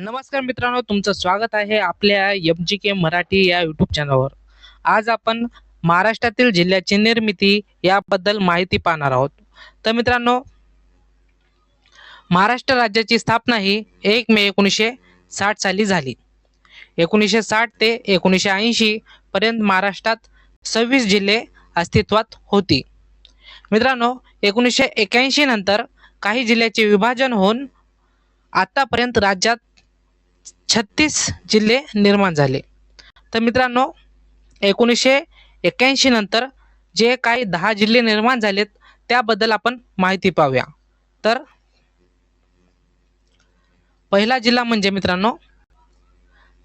नमस्कार मित्रांनो तुमचं स्वागत आहे आपल्या एम जी के मराठी या यूट्यूब चॅनलवर आज आपण महाराष्ट्रातील जिल्ह्याची निर्मिती याबद्दल माहिती पाहणार आहोत. तर मित्रांनो महाराष्ट्र राज्याची स्थापना ही एक मे एकोणीसशे साठ साली झाली. एकोणीसशे साठ ते एकोणीसशे ऐंशी पर्यंत महाराष्ट्रात सव्वीस जिल्हे अस्तित्वात होती. मित्रांनो एकोणीसशे एक्याऐंशी नंतर काही जिल्ह्याचे विभाजन होऊन आतापर्यंत राज्यात छत्तीस जिल्हे निर्माण झाले. तर मित्रांनो एकोणीसशे एक्क्याऐंशी नंतर जे काही दहा जिल्हे निर्माण झालेत त्याबद्दल आपण माहिती पाहूया. तर पहिला जिल्हा म्हणजे मित्रांनो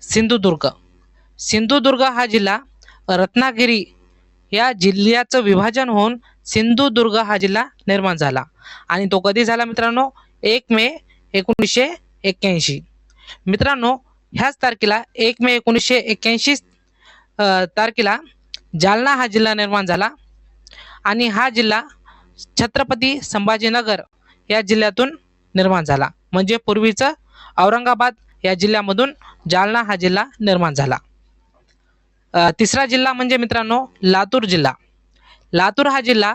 सिंधुदुर्ग. सिंधुदुर्ग हा जिल्हा रत्नागिरी या जिल्ह्याचं विभाजन होऊन सिंधुदुर्ग हा जिल्हा निर्माण झाला. आणि तो कधी झाला मित्रांनो? एक मे एकोणीसशे एक्क्याऐंशी. मित्रांनो ह्याच तारखेला एक मे एकोणीसशे एक्क्याऐंशी तारखेला जालना हा जिल्हा निर्माण झाला आणि हा जिल्हा छत्रपती संभाजीनगर या जिल्ह्यातून निर्माण झाला. म्हणजे पूर्वीचं औरंगाबाद या जिल्ह्यामधून जालना हा जिल्हा निर्माण झाला. तिसरा जिल्हा म्हणजे मित्रांनो लातूर जिल्हा. लातूर हा जिल्हा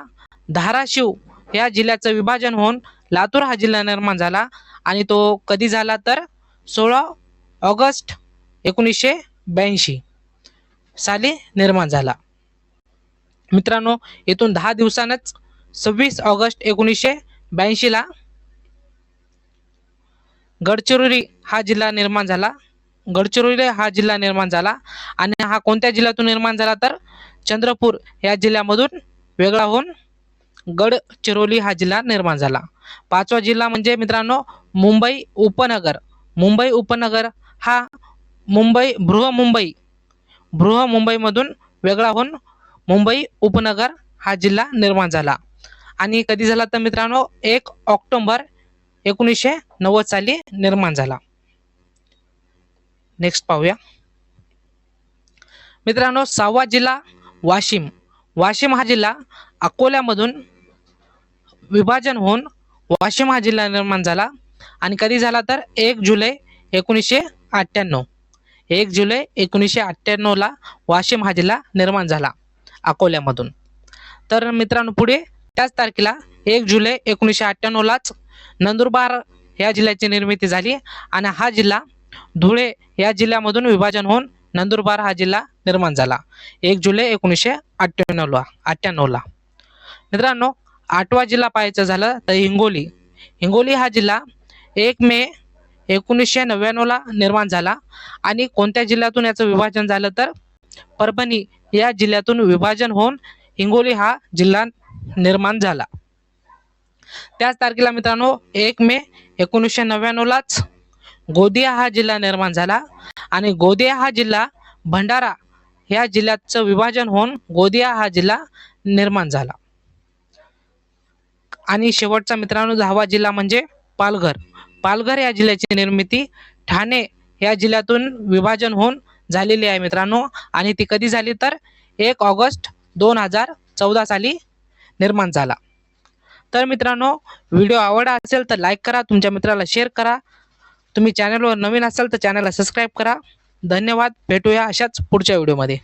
धाराशिव या जिल्ह्याचं विभाजन होऊन लातूर हा जिल्हा निर्माण झाला आणि तो कधी झाला तर सोळा ऑगस्ट एकोणीसशे ब्याऐंशी. साली निर्माण झाला. मित्रांनो इथून दहा दिवसानच सव्वीस ऑगस्ट एकोणीसशे ब्याऐंशीला गडचिरोली हा जिल्हा निर्माण झाला. गडचिरोली हा जिल्हा निर्माण झाला आणि हा कोणत्या जिल्ह्यातून निर्माण झाला तर चंद्रपूर या जिल्ह्यामधून वेगळा होऊन गडचिरोली हा जिल्हा निर्माण झाला. पाचवा जिल्हा म्हणजे मित्रांनो मुंबई उपनगर. मुंबई उपनगर हा मुंबई बृहमुंबई बृहमुंबईमधून वेगळा होऊन मुंबई उपनगर हा जिल्हा निर्माण झाला. आणि कधी झाला तर मित्रांनो एक ऑक्टोंबर एकोणीसशे नव्वद साली निर्माण झाला. नेक्स्ट पाहूया. मित्रांनो सहावा जिल्हा वाशिम. वाशिम हा जिल्हा अकोल्यामधून विभाजन होऊन वाशिम हा जिल्हा निर्माण झाला. आणि कधी झाला तर एक जुलै एकोणीसशे अठ्ठ्याण्णव. एक जुलै एकोणीसशे अठ्ठ्याण्णवला वाशिम हा जिल्हा निर्माण झाला अकोल्यामधून. तर मित्रांनो पुढे त्याच तारखेला एक जुलै एकोणीसशे अठ्ठ्याण्णवलाच नंदुरबार या जिल्ह्याची निर्मिती झाली आणि हा जिल्हा धुळे या जिल्ह्यामधून विभाजन होऊन नंदुरबार हा जिल्हा निर्माण झाला एक जुलै एकोणीसशे अठ्ठ्याण्णवला अठ्ठ्याण्णवला मित्रांनो आठवा जिल्हा पाहायचं झालं तर हिंगोली. हिंगोली हा जिल्हा एक मे एकोणीसशे नव्याण्णवला निर्माण झाला. आणि कोणत्या जिल्ह्यातून याचं विभाजन झालं तर? परभणी या जिल्ह्यातून विभाजन होऊन हिंगोली हा जिल्हा निर्माण झाला. त्याच तारखेला मित्रांनो एक मे एकोणीसशे नव्याण्णवलाच गोदिया हा जिल्हा निर्माण झाला. आणि गोदिया हा जिल्हा भंडारा या जिल्ह्याचं विभाजन होऊन गोदिया हा जिल्हा निर्माण झाला. आणि शेवटचा मित्रांनो दहावा जिल्हा म्हणजे पालघर. पालघर या जिल्ह्याची निर्मिती ठाणे या जिल्ह्यातून विभाजन होऊन झालेली आहे मित्रांनो. आणि ती कधी झाली तर एक ऑगस्ट दोन हजार चौदा साली निर्माण झाला. तर मित्रांनो व्हिडिओ आवडला असेल तर लाईक करा तुमच्या मित्राला शेअर करा. तुम्ही चॅनलवर नवीन असाल तर चॅनलला सबस्क्राईब करा. धन्यवाद भेटूया अशाच पुढच्या व्हिडिओमध्ये